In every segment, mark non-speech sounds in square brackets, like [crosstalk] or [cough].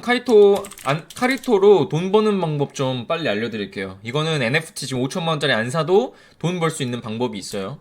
카이토 안, 카리토로 돈 버는 방법 좀 빨리 알려드릴게요. 이거는 NFT 지금 5천만 원짜리 안 사도 돈 벌 수 있는 방법이 있어요.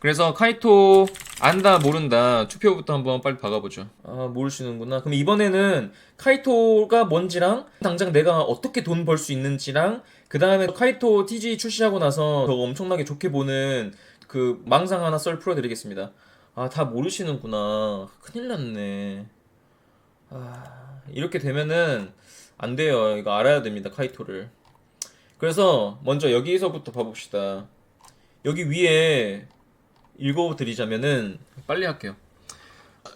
그래서 카이토 안다 모른다 투표부터 한번 빨리 박아보죠. 아 모르시는구나. 그럼 이번에는 카이토가 뭔지랑 당장 내가 어떻게 돈 벌 수 있는지랑 그 다음에 카이토 TG 출시하고 나서 저거 엄청나게 좋게 보는 그 망상 하나 썰 풀어드리겠습니다. 아 다 모르시는구나. 큰일 났네. 아, 이렇게 되면은 안 돼요. 이거 알아야 됩니다. 카이토를. 그래서 먼저 여기서부터 봐봅시다. 여기 위에 읽어드리자면은 빨리 할게요.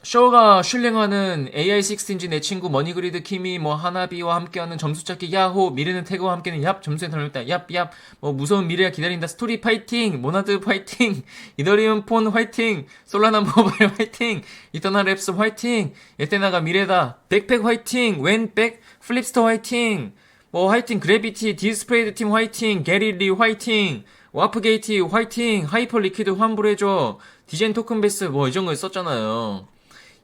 쇼가 슐랭하는 AI6 엔진 내 친구 머니그리드 키미 뭐 하나비와 함께하는 점수 찾기 야호 미래는 태그와 함께는 얍 점수에 덜렸다. 얍얍. 뭐 무서운 미래가 기다린다. 스토리 파이팅! 모나드 파이팅! [laughs] 이더리움 폰 화이팅! 솔라나 모바일 화이팅! 이터널 랩스 화이팅! 에테나가 미래다. 백팩 화이팅! 웬백? 플립스터 화이팅! 뭐 화이팅! 그래비티 디스프레이드 팀 화이팅! 게리리 화이팅! 와프게이티 화이팅! 하이퍼 리퀴드 환불해줘! 디젠 토큰 베이스 뭐이 정도 썼잖아요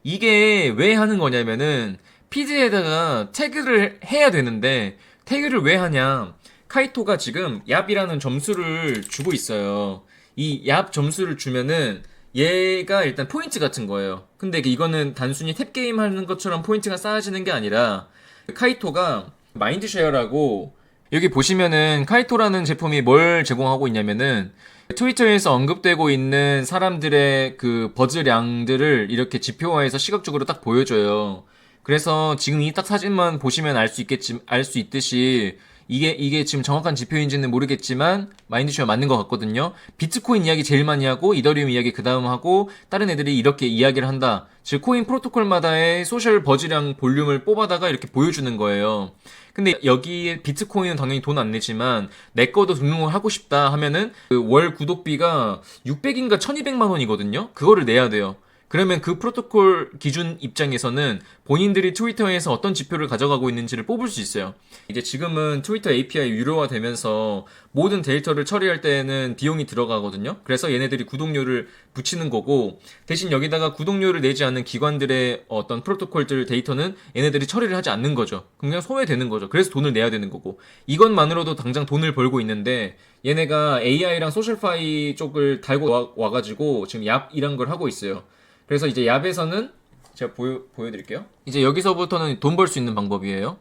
이게 왜 하는 거냐면은 피드에다가 태그를 해야 되는데 태그를 왜 하냐? 카이토가 지금 얍이라는 점수를 주고 있어요. 이 얍 점수를 주면은 얘가 일단 포인트 같은 거예요. 근데 이거는 단순히 탭게임 하는 것처럼 포인트가 쌓아지는 게 아니라 카이토가 마인드쉐어라고 여기 보시면은 카이토라는 제품이 뭘 제공하고 있냐면은 트위터에서 언급되고 있는 사람들의 그 버즈량들을 이렇게 지표화해서 시각적으로 딱 보여줘요. 그래서 지금 이 딱 사진만 보시면 알 수 있겠지, 알 수 있듯이 이게, 이게 지금 정확한 지표인지는 모르겠지만 마인드쉐어 맞는 것 같거든요. 비트코인 이야기 제일 많이 하고 이더리움 이야기 그 다음 하고 다른 애들이 이렇게 이야기를 한다. 즉 코인 프로토콜마다의 소셜 버즈량 볼륨을 뽑아다가 이렇게 보여주는 거예요. 근데 여기에 비트코인은 당연히 돈 안 내지만 내 거도 등록을 하고 싶다 하면은 그 월 구독비가 600인가 1200만 원이거든요. 그거를 내야 돼요. 그러면 그 프로토콜 기준 입장에서는 본인들이 트위터에서 어떤 지표를 가져가고 있는지를 뽑을 수 있어요. 이제 지금은 트위터 API 유료화 되면서 모든 데이터를 처리할 때는 비용이 들어가거든요. 그래서 얘네들이 구독료를 붙이는 거고 대신 여기다가 구독료를 내지 않는 기관들의 어떤 프로토콜들 데이터는 얘네들이 처리를 하지 않는 거죠. 그냥 소외되는 거죠. 그래서 돈을 내야 되는 거고 이것만으로도 당장 돈을 벌고 있는데 얘네가 AI랑 소셜파이 쪽을 달고 와, 와가지고 지금 얍이란 걸 하고 있어요. 그래서 이제 얍에서는 제가 보여, 보여드릴게요. 이제 여기서부터는 돈 벌 수 있는 방법이에요.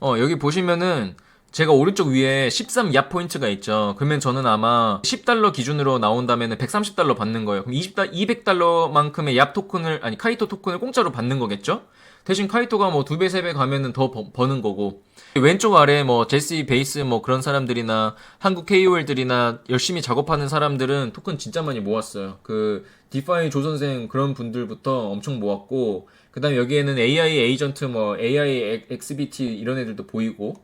어, 여기 보시면은 제가 오른쪽 위에 13얍 포인트가 있죠. 그러면 저는 아마 10달러 기준으로 나온다면 130달러 받는 거예요. 그럼 20달, 200달러만큼의 얍 토큰을, 아니, 카이토 토큰을 공짜로 받는 거겠죠? 대신 카이토가 뭐 두 배, 세 배 가면은 더 버, 버는 거고. 왼쪽 아래 뭐 제시 베이스 뭐 그런 사람들이나 한국 KOL들이나 열심히 작업하는 사람들은 토큰 진짜 많이 모았어요. 그 디파이 조 선생 그런 분들부터 엄청 모았고 그다음에 여기에는 AI 에이전트 뭐 AI XBT 이런 애들도 보이고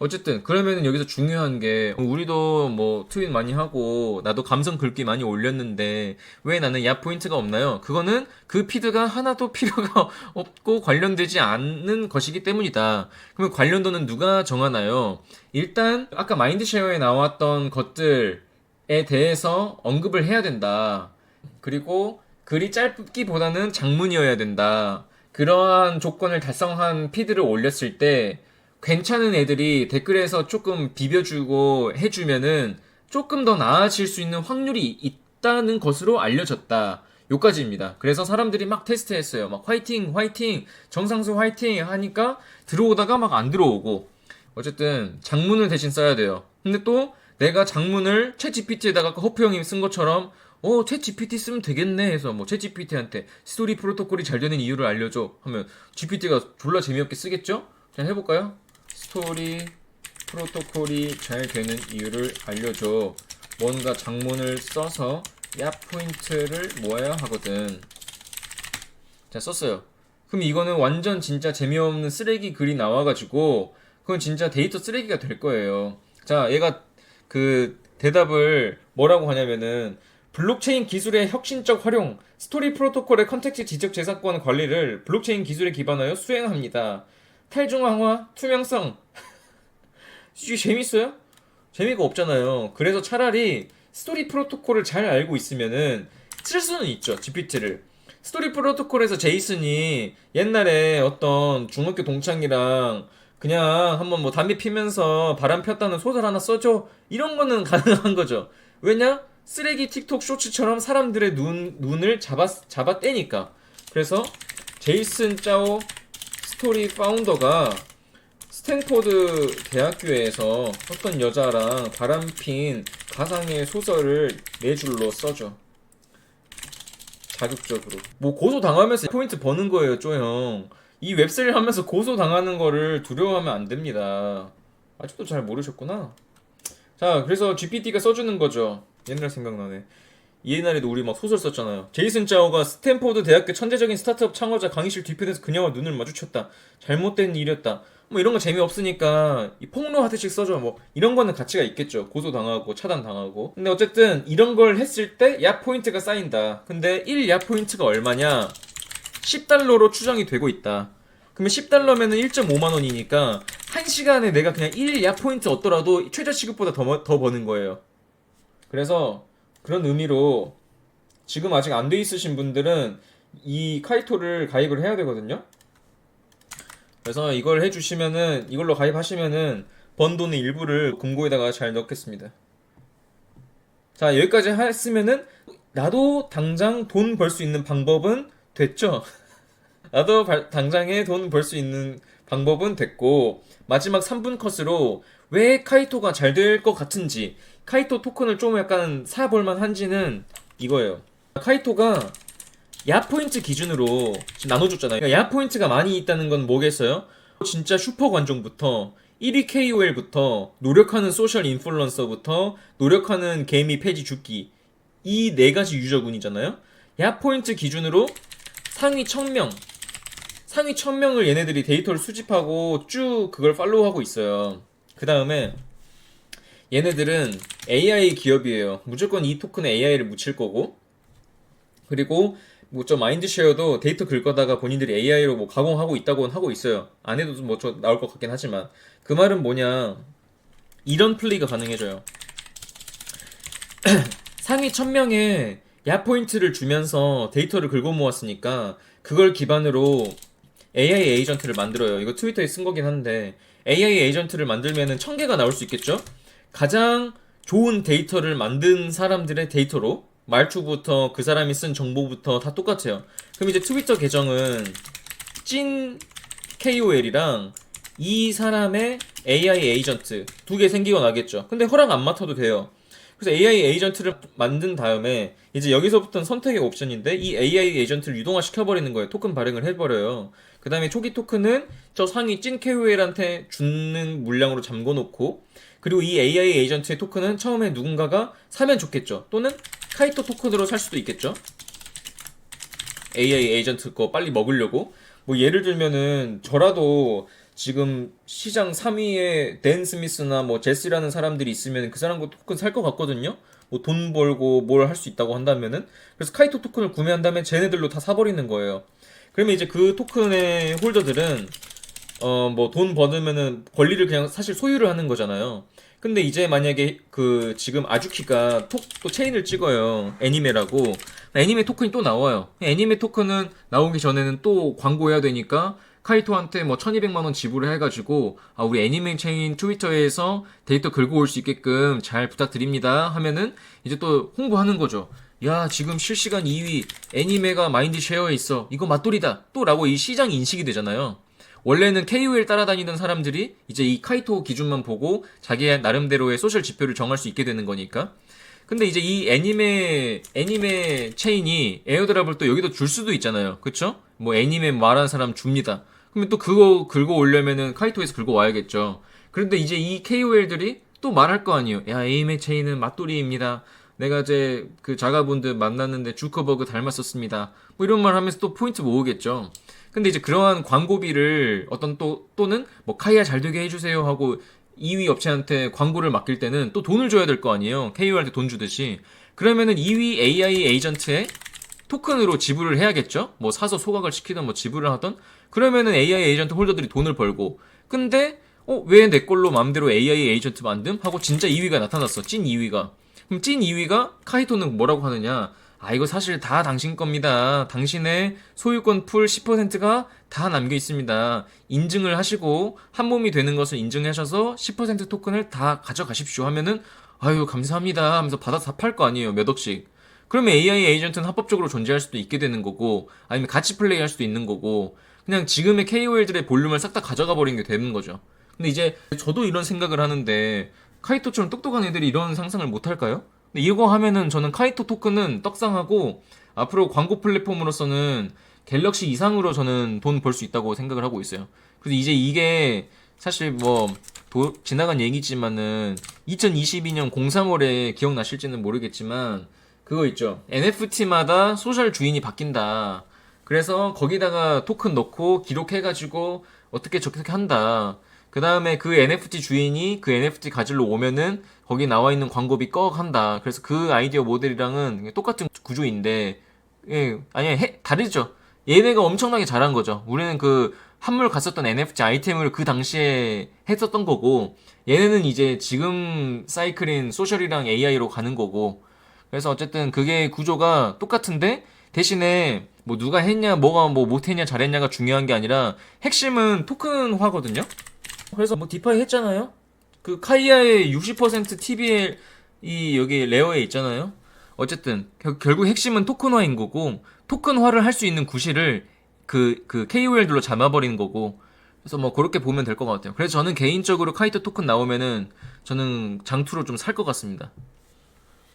어쨌든 그러면은 여기서 중요한 게 우리도 뭐 트윗 많이 하고 나도 감성 글귀 많이 올렸는데 왜 나는 야 포인트가 없나요? 그거는 그 피드가 하나도 [laughs] 필요가 없고 관련되지 않는 것이기 때문이다. 그러면 관련도는 누가 정하나요? 일단 아까 마인드쉐어에 나왔던 것들에 대해서 언급을 해야 된다. 그리고 글이 짧기보다는 장문이어야 된다. 그러한 조건을 달성한 피드를 올렸을 때 괜찮은 애들이 댓글에서 조금 비벼주고 해주면은 조금 더 나아질 수 있는 확률이 있다는 것으로 알려졌다. 요까지입니다. 그래서 사람들이 막 테스트했어요. 막 화이팅, 화이팅, 정상수 화이팅 하니까 들어오다가 막 안 들어오고. 어쨌든 장문을 대신 써야 돼요. 근데 또 내가 장문을 챗 GPT에다가 허프 형님 쓴 것처럼 어, 챗 GPT 쓰면 되겠네 해서 뭐챗 GPT한테 스토리 프로토콜이 잘 되는 이유를 알려줘 하면 GPT가 졸라 재미없게 쓰겠죠? 자 해볼까요? 스토리 프로토콜이 잘 되는 이유를 알려줘. 뭔가 장문을 써서 야 포인트를 모아야 하거든. 자 썼어요. 그럼 이거는 완전 진짜 재미없는 쓰레기 글이 나와가지고 그건 진짜 데이터 쓰레기가 될 거예요. 자 얘가 그 대답을 뭐라고 하냐면은 블록체인 기술의 혁신적 활용, 스토리 프로토콜의 컨텍스트 지적 재산권 관리를 블록체인 기술에 기반하여 수행합니다. 탈중앙화, 투명성. [laughs] 이게 재밌어요? 재미가 없잖아요. 그래서 차라리 스토리 프로토콜을 잘 알고 있으면은 쓸 수는 있죠, GPT를. 스토리 프로토콜에서 제이슨이 옛날에 어떤 중학교 동창이랑 그냥 한번 뭐 담배 피면서 바람 폈다는 소설 하나 써줘 이런 거는 [laughs] 가능한 거죠. 왜냐? 쓰레기 틱톡 쇼츠처럼 사람들의 눈 눈을 잡아 잡아 떼니까. 그래서 제이슨 짜오 스토리 파운더가 스탠포드 대학교에서 어떤 여자랑 바람핀 가상의 소설을 네 줄로 써줘. 자극적으로. 뭐 고소 당하면서 포인트 버는 거예요, 쪼형. 이 웹셀 하면서 고소 당하는 거를 두려워하면 안 됩니다. 아직도 잘 모르셨구나. 자, 그래서 GPT가 써주는 거죠. 옛날 생각나네. 옛날에도 우리 막 소설 썼잖아요. 제이슨 짜오가 스탠포드 대학교 천재적인 스타트업 창업자 강의실 뒤편에서 그녀와 눈을 마주쳤다. 잘못된 일이었다. 뭐 이런 거 재미없으니까 이 폭로 하듯이 써줘. 뭐 이런 거는 가치가 있겠죠. 고소 당하고 차단 당하고. 근데 어쨌든 이런 걸 했을 때 야 포인트가 쌓인다. 근데 1 야 포인트가 얼마냐? 10달러로 추정이 되고 있다. 그러면 10달러면은 1.5만 원이니까 1시간에 내가 그냥 1야 포인트 얻더라도 최저 시급보다 더, 버- 더 버는 거예요. 그래서 그런 의미로 지금 아직 안 돼 있으신 분들은 이 카이토를 가입을 해야 되거든요. 그래서 이걸 해주시면은 이걸로 가입하시면은 번 돈의 일부를 금고에다가 잘 넣겠습니다. 자 여기까지 했으면은 나도 당장 돈 벌 수 있는 방법은 됐죠. [laughs] 나도 발- 당장에 돈 벌 수 있는 방법은 됐고 마지막 3분 컷으로 왜 카이토가 잘 될 것 같은지 카이토 토큰을 좀 약간 사볼만 한지는 이거예요. 카이토가 야 포인트 기준으로 지금 나눠줬잖아요. 그러니까 야 포인트가 많이 있다는 건 뭐겠어요? 진짜 슈퍼 관종부터 1위 KOL부터 노력하는 소셜 인플루언서부터 노력하는 개미 폐지 죽기 이 네 가지 유저군이잖아요. 야 포인트 기준으로 상위 1000명 상위 1000명을 얘네들이 데이터를 수집하고 쭉 그걸 팔로우하고 있어요. 그 다음에 얘네들은 AI 기업이에요. 무조건 이 토큰에 AI를 묻힐 거고 그리고 뭐 저 마인드쉐어도 데이터 긁어다가 본인들이 AI로 뭐 가공하고 있다고는 하고 있어요. 안 해도 뭐 저 나올 것 같긴 하지만 그 말은 뭐냐 이런 플레이가 가능해져요. [clears throat] 상위 1000명의 야 포인트를 주면서 데이터를 긁어 모았으니까 그걸 기반으로 AI 에이전트를 만들어요. 이거 트위터에 쓴 거긴 한데 AI 에이전트를 만들면은 1000개가 나올 수 있겠죠? 가장 좋은 데이터를 만든 사람들의 데이터로 말투부터 그 사람이 쓴 정보부터 다 똑같아요. 그럼 이제 트위터 계정은 찐 KOL이랑 이 사람의 AI 에이전트 두 개 생기고 나겠죠. 근데 허락 안 맡아도 돼요. 그래서 AI 에이전트를 만든 다음에 이제 여기서부터는 선택의 옵션인데 이 AI 에이전트를 유동화 시켜버리는 거예요. 토큰 발행을 해버려요. 그 다음에 초기 토큰은 저 상위 찐 KOL한테 주는 물량으로 잠궈놓고 그리고 이 AI 에이전트의 토큰은 처음에 누군가가 사면 좋겠죠. 또는 카이토 토큰으로 살 수도 있겠죠. AI 에이전트 거 빨리 먹으려고 뭐 예를 들면은 저라도 지금 시장 3위에 댄 스미스나 뭐 제스라는 사람들이 있으면 그 사람 거 토큰 살 것 같거든요. 뭐 돈 벌고 뭘 할 수 있다고 한다면은 그래서 카이토 토큰을 구매한 다음에 쟤네들로 다 사버리는 거예요. 그러면 이제 그 토큰의 홀더들은 어 뭐 돈 버으면은 권리를 그냥 사실 소유를 하는 거잖아요. 근데 이제 만약에 그 지금 아주키가 톡 또 체인을 찍어요. 애니메라고. 애니메 토큰이 또 나와요. 애니메 토큰은 나오기 전에는 또 광고해야 되니까 카이토한테 뭐 1200만 원 지불을 해가지고 아 우리 애니메 체인 트위터에서 데이터 긁어 올 수 있게끔 잘 부탁드립니다 하면은 이제 또 홍보하는 거죠. 야 지금 실시간 2위 애니메가 마인드 쉐어에 있어 이거 맞돌이다 또 라고 이 시장 인식이 되잖아요. 원래는 KOL 따라다니던 사람들이 이제 이 카이토 기준만 보고 자기의 나름대로의 소셜 지표를 정할 수 있게 되는 거니까. 근데 이제 이 애니메 애니메 체인이 에어드랍을 또 여기도 줄 수도 있잖아요. 그쵸? 뭐 애니메 말하는 사람 줍니다. 그러면 또 그거 긁어 오려면은 카이토에서 긁어 와야겠죠. 그런데 이제 이 KOL들이 또 말할 거 아니에요. 야, 애니메 체인은 맞돌이입니다. 내가 이제 그 자가분들 만났는데 주커버그 닮았었습니다. 뭐 이런 말 하면서 또 포인트 모으겠죠. 근데 이제 그러한 광고비를 어떤 또 또는 뭐 카이아 잘 되게 해주세요 하고 2위 업체한테 광고를 맡길 때는 또 돈을 줘야 될 거 아니에요. KOL한테 돈 주듯이. 그러면은 2위 AI 에이전트에 토큰으로 지불을 해야겠죠? 뭐 사서 소각을 시키든 뭐 지불을 하던 그러면은 AI 에이전트 홀더들이 돈을 벌고 근데 어 왜 내 걸로 맘대로 AI 에이전트 만듦? 하고 진짜 2위가 나타났어. 찐 2위가. 그럼 찐 2위가 카이토는 뭐라고 하느냐? 아 이거 사실 다 당신 겁니다. 당신의 소유권 풀 10%가 다 남겨 있습니다. 인증을 하시고 한 몸이 되는 것을 인증하셔서 10% 토큰을 다 가져가십시오 하면은 아유 감사합니다 하면서 받아서 팔거 아니에요 몇 억씩. 그러면 AI 에이전트는 합법적으로 존재할 수도 있게 되는 거고 아니면 같이 플레이할 수도 있는 거고 그냥 지금의 KOL들의 볼륨을 싹 다 가져가 버리는 게 되는 거죠. 근데 이제 저도 이런 생각을 하는데 카이토처럼 똑똑한 애들이 이런 상상을 못 할까요? 근데 이거 하면은 저는 카이토 토큰은 떡상하고 앞으로 광고 플랫폼으로서는 갤럭시 이상으로 저는 돈 벌 수 있다고 생각을 하고 있어요. 그래서 이제 이게 사실 뭐 도- 지나간 얘기지만은 2022년 03월에 기억나실지는 모르겠지만 그거 있죠. NFT마다 소셜 주인이 바뀐다. 그래서 거기다가 토큰 넣고 기록해가지고 어떻게 저렇게 한다. 그 다음에 그 NFT 주인이 그 NFT 가지러 오면은 거기 나와 있는 광고비 꺽 한다. 그래서 그 아이디어 모델이랑은 똑같은 구조인데, 예, 아니, 해, 다르죠. 얘네가 엄청나게 잘한 거죠. 우리는 그 한물 갔었던 NFT 아이템을 그 당시에 했었던 거고, 얘네는 이제 지금 사이클인 소셜이랑 AI로 가는 거고, 그래서 어쨌든 그게 구조가 똑같은데, 대신에 뭐 누가 했냐, 뭐가 뭐 못했냐, 잘했냐가 중요한 게 아니라, 핵심은 토큰화거든요? 그래서 뭐 디파이 했잖아요? 그 카이아의 60% TBL 이 여기 레어에 있잖아요. 어쨌든 결- 결국 핵심은 토큰화인 거고 토큰화를 할 수 있는 구실을 그 그 KOL들로 잡아버리는 거고 그래서 뭐 그렇게 보면 될 것 같아요. 그래서 저는 개인적으로 카이토 토큰 나오면은 저는 장투로 좀 살 것 같습니다.